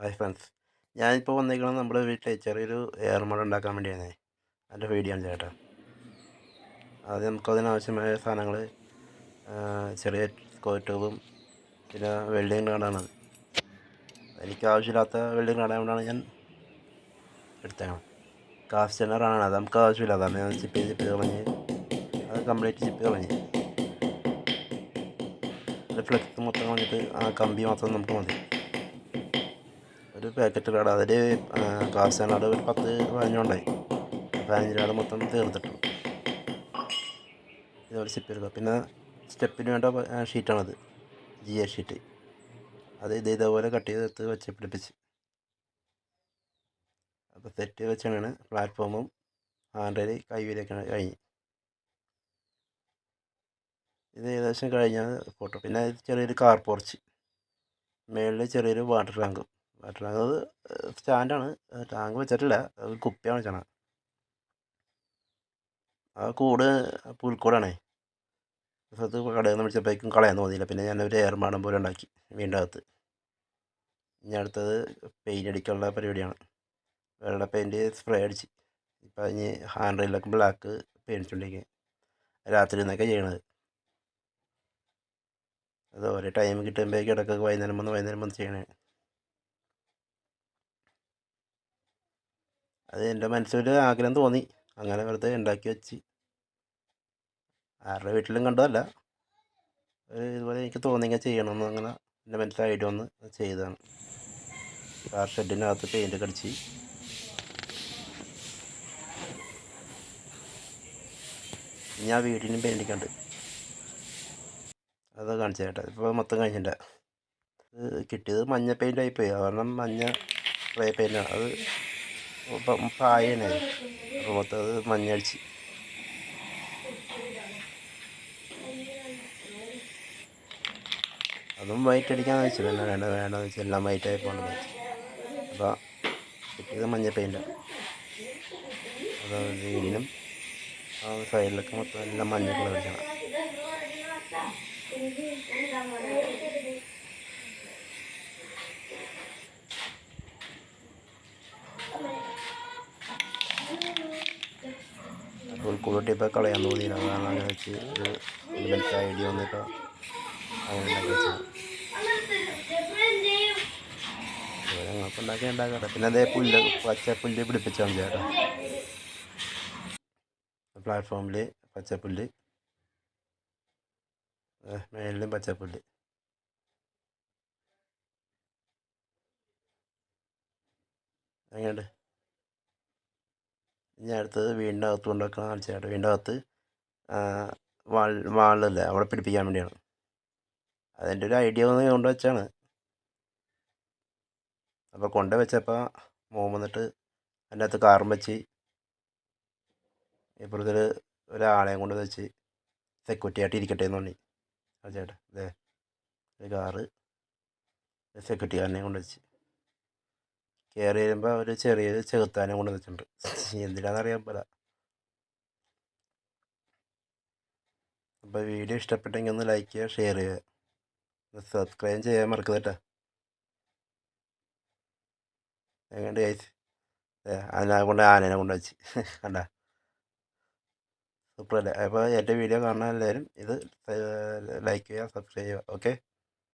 Hi friends ഞാനിപ്പോൾ വന്നേക്കുന്നത് നമ്മുടെ വീട്ടിൽ ചെറിയൊരു എയർ മോഡൽ ഉണ്ടാക്കാൻ വേണ്ടിയാണ്. അതിന്റെ വീഡിയോ ആണ് ചേട്ടാ. അത് നമുക്ക് അതിനാവശ്യമായ സാധനങ്ങൾ ചെറിയ ട്യൂബും പിന്നെ വെൽഡിങ് കാർഡാണ് എനിക്ക് ആവശ്യമില്ലാത്ത വെൽഡിങ് കാർഡായതുകൊണ്ടാണ് കൊണ്ടാണ് ഞാൻ എടുത്തേക്കണം കാസ്റ്റ് ടെന്നറാണ് അത് നമുക്ക് ആവശ്യമില്ല. അതാണ് ഞാൻ ചിപ്പ് ചിപ്പ് കളഞ്ഞ് അത് കംപ്ലീറ്റ് ചിപ്പ് കളഞ്ഞ്. ഫ്ലെക്സ് മൊത്തം കളഞ്ഞിട്ട് ആ കമ്പി മാത്രം നമുക്ക് മതി. ഒരു പാക്കറ്റ് കാട്. അതിൽ കാർഡ് ഒരു പത്ത് പതിനഞ്ചുണ്ടായി പതിനഞ്ച് കാട് മൊത്തം തീർത്തിട്ടു. ഇതുപോലെ സിപ്പ് എടുക്കുക. പിന്നെ സ്റ്റെപ്പിന് വേണ്ട ഷീറ്റാണത് ജി എ ഷീറ്റ് അത് ഇത് ഇതേപോലെ കട്ട് ചെയ്തെടുത്ത് വെച്ച് പിടിപ്പിച്ച്. അപ്പോൾ സെറ്റ് വെച്ചാണ് പ്ലാറ്റ്ഫോമും ഹാൻഡിൽ കൈവിലൊക്കെ കഴിഞ്ഞ്. ഇത് ഏകദേശം കഴിഞ്ഞാൽ ഫോട്ടോ പിന്നെ ചെറിയൊരു കാർ പോർച്ച് മേളിൽ ചെറിയൊരു വാട്ടർ ടാങ്കും അത് സ്റ്റാൻഡാണ്. ടാങ്ക് വെച്ചിട്ടില്ല. അത് കുപ്പിയാണ് വെച്ചാണ് ആ കൂട് പുൽക്കൂടാണേ. സ്ഥലത്ത് കടയിൽ നിന്ന് വിളിച്ചപ്പോഴേക്കും കളയാൻ തോന്നിയില്ല. പിന്നെ ഞാനൊരു എയർ മാടം പോലെ ഉണ്ടാക്കി വീണ്ടും അകത്ത്. ഇനി അടുത്തത് പെയിന്റ് അടിക്കാനുള്ള പരിപാടിയാണ്. വെള്ള പെയിന്റ് സ്പ്രേ അടിച്ച്. ഇപ്പം ഇനി ഹാൻഡ് റെയിലൊക്കെ ബ്ലാക്ക് പെയിന്റുണ്ടെങ്കിൽ രാത്രി നിന്നൊക്കെ ചെയ്യണത്. അത് ഒരേ ടൈം കിട്ടുമ്പോഴേക്കും ഇടയ്ക്കൊക്കെ വൈകുന്നേരം വന്ന് വൈകുന്നേരം വന്ന് ചെയ്യണേ. അത് എന്റെ മനസ്സിലൊരു ആഗ്രഹം തോന്നി. അങ്ങനെ വെറുതെ ഉണ്ടാക്കി വെച്ച്. ആരുടെ വീട്ടിലും കണ്ടതല്ല. ഇതുപോലെ എനിക്ക് തോന്നിയെങ്കിൽ ചെയ്യണമെന്ന് അങ്ങനെ എന്റെ മനസ്സിൽ ഐഡിയ വന്ന് ചെയ്തതാണ്. കാർ ഷെഡിനകത്ത് പെയിന്റ് കടിച്ച് ഞാൻ വീടിനും പെയിന്റ് അടിക്കണ്ട് അത് കാണിച്ചു ചേട്ടാ ഇപ്പോൾ മൊത്തം കഴിഞ്ഞിട്ടുണ്ട് കിട്ടിയത് മഞ്ഞ പെയിന്റ് ആയിപ്പോയി കാരണം മഞ്ഞ സ്പ്രേ പെയിന്റാണ് അത് ഇപ്പം പായനെ. അപ്പോൾ മൊത്തം മഞ്ഞടിച്ച് അതും വൈറ്റ് അടിക്കാന്ന് വെച്ചു. പിന്നെ വേണ്ട വേണ്ടെന്ന് വെച്ചാൽ എല്ലാം വൈറ്റ് ആയിപ്പോണ്ട് വെച്ചു. അപ്പോൾ കിട്ടിയത് മഞ്ഞ പെയിന്റാണ് വീടിനും ആ സൈഡിലൊക്കെ മൊത്തം എല്ലാം മഞ്ഞ കളർ അടിക്കണം പുൽക്കൂട്ടി ഇപ്പോൾ കളയാൻ തോന്നിയില്ല കാരണം അങ്ങനെ വെച്ച് ഒരു ഇവന്റ് ഐഡിയ വന്നിട്ടോ അങ്ങനെ പിന്നെ അതേ പുല്ല് പച്ച പുല്ല് പിടിപ്പിച്ചാണ് ചേട്ടാ പ്ലാറ്റ്ഫോമിൽ പച്ചപ്പുല്ല്. മേളിലും പച്ചപ്പുല്ല്. എങ്ങനെയുണ്ട്? ഇനി അടുത്തത് വീടിന്റെ അകത്ത് കൊണ്ടുവെക്കണം കാണിച്ചായിട്ട് വീടിന്റെ അകത്ത് വാൾ വാളിലല്ലേ അവിടെ പിടിപ്പിക്കാൻ വേണ്ടിയാണ്. അതിന്റെ ഒരു ഐഡിയ ഒന്ന് കൊണ്ടുവച്ചാണ് അപ്പോൾ കൊണ്ട് വെച്ചപ്പോൾ മോൻ വന്നിട്ട് അതിന്റെ അകത്ത് കാറും വെച്ച് ഇപ്പുറത്തിൽ ഒരാളെയും കൊണ്ട് വെച്ച് സെക്യൂരിറ്റി ആയിട്ട് ഇരിക്കട്ടെ എന്ന് പറഞ്ഞു. ചേട്ടാ അതെ കാറ് സെക്യൂരിറ്റിക്കാരനെയും കൊണ്ട് വെച്ച്. കയറി വരുമ്പോൾ ഒരു ചെറിയൊരു ചെകുത്താനും കൊണ്ട് വെച്ചിട്ടുണ്ട് എന്തിനാണെന്ന് അറിയാൻ പോലെ അപ്പോൾ വീഡിയോ ഇഷ്ടപ്പെട്ടെങ്കിൽ ഒന്ന് ലൈക്ക് ചെയ്യുക ഷെയർ ചെയ്യുക. സബ്സ്ക്രൈബ് ചെയ്യാൻ മറക്കരുത് എങ്ങനെയുണ്ട് ഗൈസ് അതിനെ കൊണ്ട് ആനേനെ കൊണ്ട് വെച്ച്. കണ്ട? സൂപ്പർ അല്ലേ? അപ്പോൾ എന്റെ വീഡിയോ കാണാൻ എല്ലാവരും ഇത് ലൈക്ക് ചെയ്യുക സബ്സ്ക്രൈബ് ചെയ്യുക. ഓക്കെ